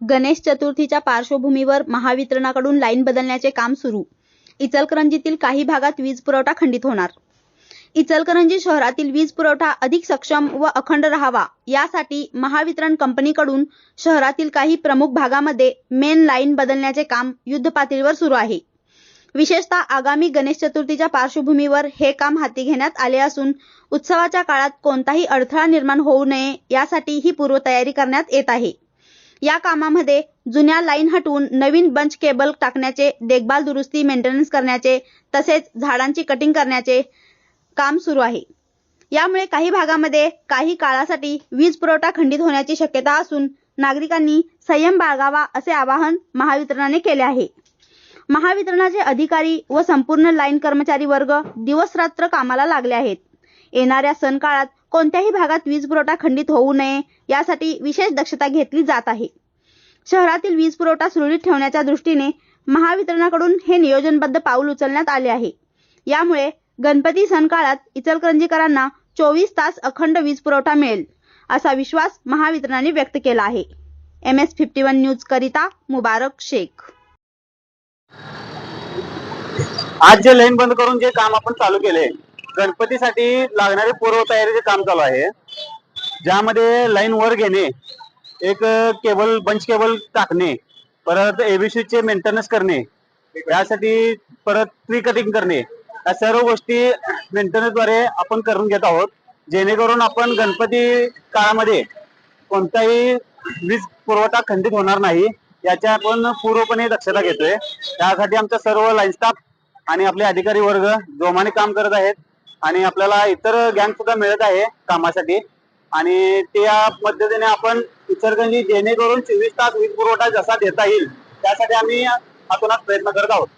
गणेश चतुर्थीच्या पार्श्वभूमीवर महावितरणाकडून लाईन बदलण्याचे काम सुरू. इचलकरंजीतील काही भागात वीज पुरवठा खंडित होणार. इचलकरंजी शहरातील वीज पुरवठा अधिक सक्षम व अखंड राहावा यासाठी महावितरण कंपनीकडून शहरातील काही प्रमुख भागामध्ये मेन लाईन बदलण्याचे काम युद्ध पातळीवर सुरू आहे. विशेषतः आगामी गणेश चतुर्थीच्या पार्श्वभूमीवर हे काम हाती घेण्यात आले असून उत्सवाच्या काळात कोणताही अडथळा निर्माण होऊ नये यासाठी ही पूर्वतयारी करण्यात येत आहे. या कामामध्ये जुन्या लाईन हटवून नवीन बंच केबल टाकण्याचे देखभाल दुरुस्ती मेंटेनन्स करण्याचे तसेच झाडांची कटिंग करण्याचे काम सुरू आहे. यामुळे काही भागामध्ये काही काळासाठी वीज पुरवठा खंडित होण्याची शक्यता असून नागरिकांनी संयम बाळगावा असे आवाहन महावितरणाने केले आहे. महावितरणाचे अधिकारी व संपूर्ण लाईन कर्मचारी वर्ग दिवस रात्र कामाला लागले आहेत. येणाऱ्या सण काळात कोणत्याही भागात वीज पुरवठा खंडित होऊ नये यासाठी विशेष दक्षता घेतली जात आहे. शहरातील वीज पुरवठा सुरळीत ठेवण्याच्या दृष्टीने महावितरणाकडून हे नियोजनबद्ध पाऊल उचलण्यात आले आहे. यामुळे गणपती सण काळात इचलकरंजीकरांना चोवीस तास अखंड वीज पुरवठा मिळेल असा विश्वास महावितरणाने व्यक्त केला आहे. M S fifty one news करिता मुबारक शेख. आज जे लाईन बंद करून जे काम आपण चालू केले गणपतीसाठी लागणारे पूर्व तयारीचे काम चालू आहे. ज्यामध्ये लाईन वर घेणे एक केबल बंच केबल टाकणे परत एबीसी चे मेंटेनन्स करणे यासाठी परत ट्री कटिंग करणे या सर्व गोष्टी मेंटेनन्सद्वारे आपण करून घेत आहोत. जेणेकरून आपण गणपती काळामध्ये कोणताही वीज पुरवठा खंडित होणार नाही याच्या आपण पूर्वपणे दक्षता घेतोय. त्यासाठी आमचा सर्व लाईन स्टाफ आणि आपले अधिकारी वर्ग जोमाने काम करत आहेत आणि आपल्याला इतर गँग सुद्धा मिळत आहे कामासाठी. आणि त्या पद्धतीने आपण इचलकरंजी जेणेकरून चोवीस तास वीज पुरवठा जसा देता येईल त्यासाठी आम्ही हातोनात प्रयत्न करत आहोत.